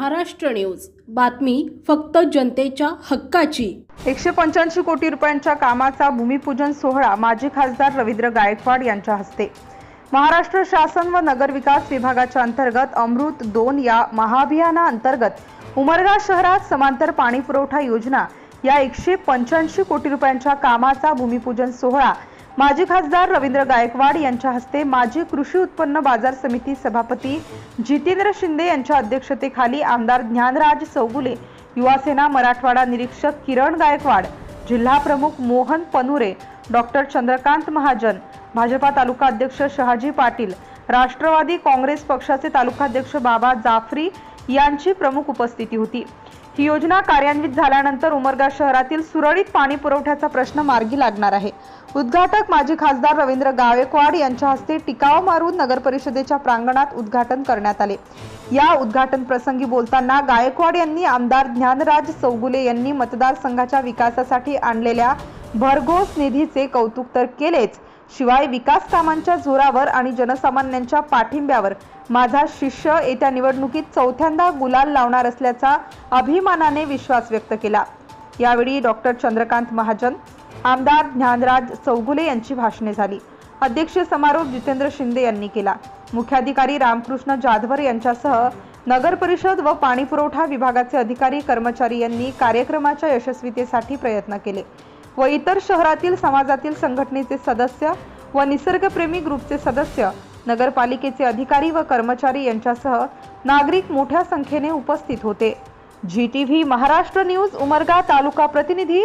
Maharashtra news. बातमी फक्त जनतेच्या हक्काची. एकशे पंच्याऐंशी कोटी रुपयांच्या कामाचा भूमिपूजन सोहळा माजी खासदार रवींद्र गायकवाड यांच्या हस्ते. महाराष्ट्र शासन व नगरविकास विभागाच्या अंतर्गत अमृत दोन या महाअभियानाअंतर्गत उमरगा शहरात समांतर पाणी पुरवठा योजना या एकशे पंच्याऐंशी कोटी रुपयांच्या कामाचा भूमिपूजन सोहळा माजी खासदार रवींद्र गायकवाड यांच्या हस्ते माजी कृषी उत्पन्न बाजार समिती सभापती जितेंद्र शिंदे यांच्या अध्यक्षतेखाली आमदार ज्ञानराज चौगुले युवासेना मराठवाडा निरीक्षक किरण गायकवाड जिल्हा प्रमुख मोहन पनुरे डॉक्टर चंद्रकांत महाजन भाजपा तालुका अध्यक्ष शहाजी पाटील राष्ट्रवादी काँग्रेस पक्षाचे तालुकाध्यक्ष बाबा जाफरी यांची प्रमुख उपस्थिती होती. ही योजना कार्यान्वित झाल्यानंतर उमरगा शहरातील सुरळीत पाणी पुरवठ्याचा प्रश्न मार्गी लागणार आहे. उद्घाटक माजी खासदार रवींद्र गायकवाड यांच्या हस्ते टिकाव मारून नगर परिषदेच्या प्रांगणात उद्घाटन करण्यात आले. या उद्घाटन प्रसंगी बोलताना गायकवाड यांनी आमदार ज्ञानराज चौगुले यांनी मतदारसंघाच्या विकासासाठी आणलेल्या भरघोस निधीचे कौतुक तर केलेच. शिवाय विकास कामांच्या जोरावर आणि जनसामान्यांच्या पाठिंब्यावर माझा शिष्य येत्या निवडणुकीत चौथ्यांदा गुलाल लावणार असल्याचा अभिमानाने विश्वास व्यक्त केला. यावेळी डॉक्टर चंद्रकांत महाजन आमदार ज्ञानराज चौगुले यांची भाषणे झाली. अध्यक्ष समारोप जितेंद्र शिंदे यांनी केला. मुख्याधिकारी रामकृष्ण जाधवर यांच्यासह नगर परिषद व पाणी पुरवठा विभागाचे अधिकारी कर्मचारी यांनी कार्यक्रमाच्या यशस्वीतेसाठी प्रयत्न केले व इतर शहरातील समाजातील संघटनेचे सदस्य व निसर्गप्रेमी ग्रुपचे सदस्य नगरपालिकेचे अधिकारी व कर्मचारी यांच्यासह नागरिक मोठ्या संख्येने उपस्थित होते. G T V Maharashtra news Umarga taluka प्रतिनिधी